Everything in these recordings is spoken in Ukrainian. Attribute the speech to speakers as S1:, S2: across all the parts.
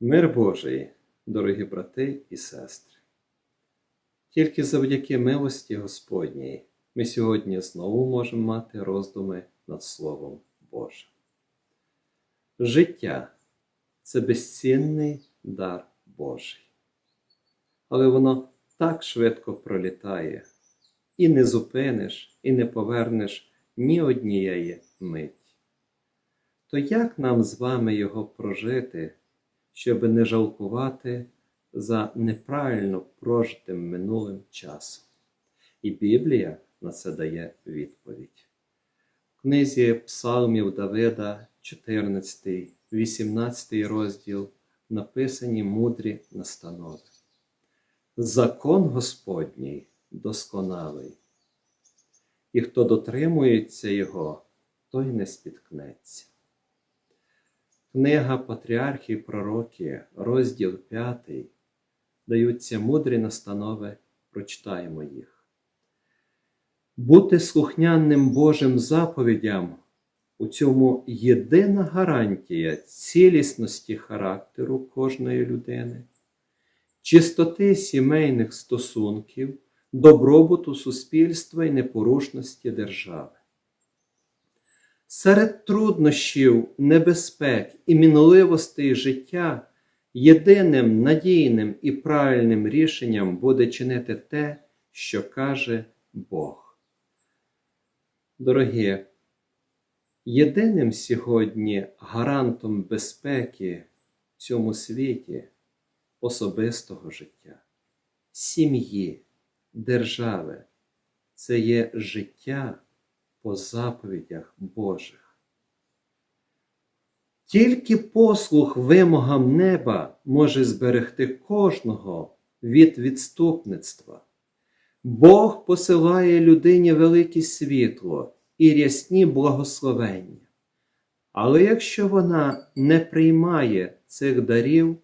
S1: Мир Божий, дорогі брати і сестри. Тільки завдяки милості Господній ми сьогодні знову можемо мати роздуми над Словом Божим. Життя це безцінний дар Божий. Але воно так швидко пролітає, і не зупиниш, і не повернеш ні однієї миті. То як нам з вами його прожити, щоб не жалкувати за неправильно прожитим минулим часом? І Біблія на це дає відповідь. В книзі Псалмів Давида, 14, 18 розділ написані мудрі настанови. Закон Господній досконалий, і хто дотримується його, той не спіткнеться. Книга Патріархів Пророки, розділ 5, даються мудрі настанови, прочитаємо їх. Бути слухняним Божим заповідям у цьому єдина гарантія цілісності характеру кожної людини, чистоти сімейних стосунків, добробуту суспільства і непорушності держави. Серед труднощів, небезпек і мінливостей життя єдиним надійним і правильним рішенням буде чинити те, що каже Бог. Дорогі, єдиним сьогодні гарантом безпеки в цьому світі особистого життя, сім'ї, держави це є життя по заповідях Божих. Тільки послух вимогам неба може зберегти кожного від відступництва. Бог посилає людині велике світло і рясні благословення. Але якщо вона не приймає цих дарів,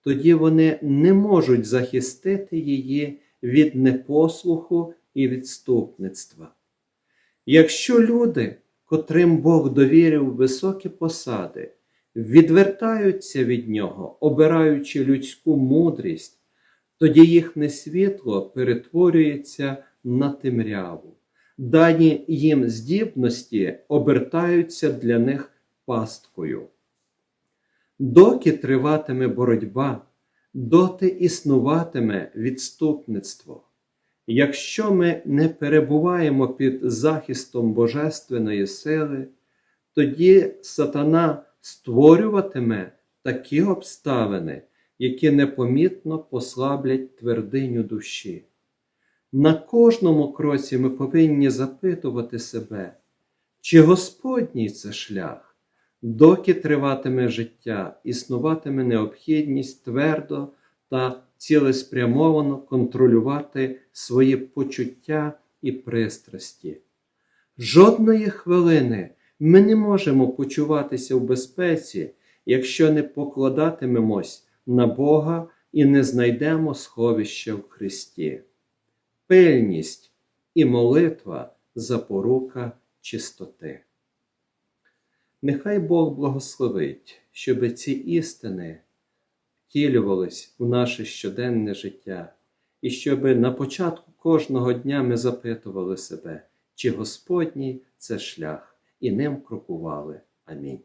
S1: тоді вони не можуть захистити її від непослуху і відступництва. Якщо люди, котрим Бог довірив високі посади, відвертаються від нього, обираючи людську мудрість, тоді їхнє світло перетворюється на темряву. Дані їм здібності обертаються для них пасткою. Доки триватиме боротьба, доти існуватиме відступництво. Якщо ми не перебуваємо під захистом Божественної сили, тоді сатана створюватиме такі обставини, які непомітно послаблять твердиню душі. На кожному кроці ми повинні запитувати себе, чи Господній це шлях, доки триватиме життя, існуватиме необхідність твердо та цілеспрямовано контролювати свої почуття і пристрасті. Жодної хвилини ми не можемо почуватися в безпеці, якщо не покладатимемось на Бога і не знайдемо сховища в Христі. Пильність і молитва запорука чистоти. Нехай Бог благословить, щоб ці істини втілювались у наше щоденне життя, і щоб на початку кожного дня ми запитували себе, чи Господній це шлях, і ним крокували. Амінь.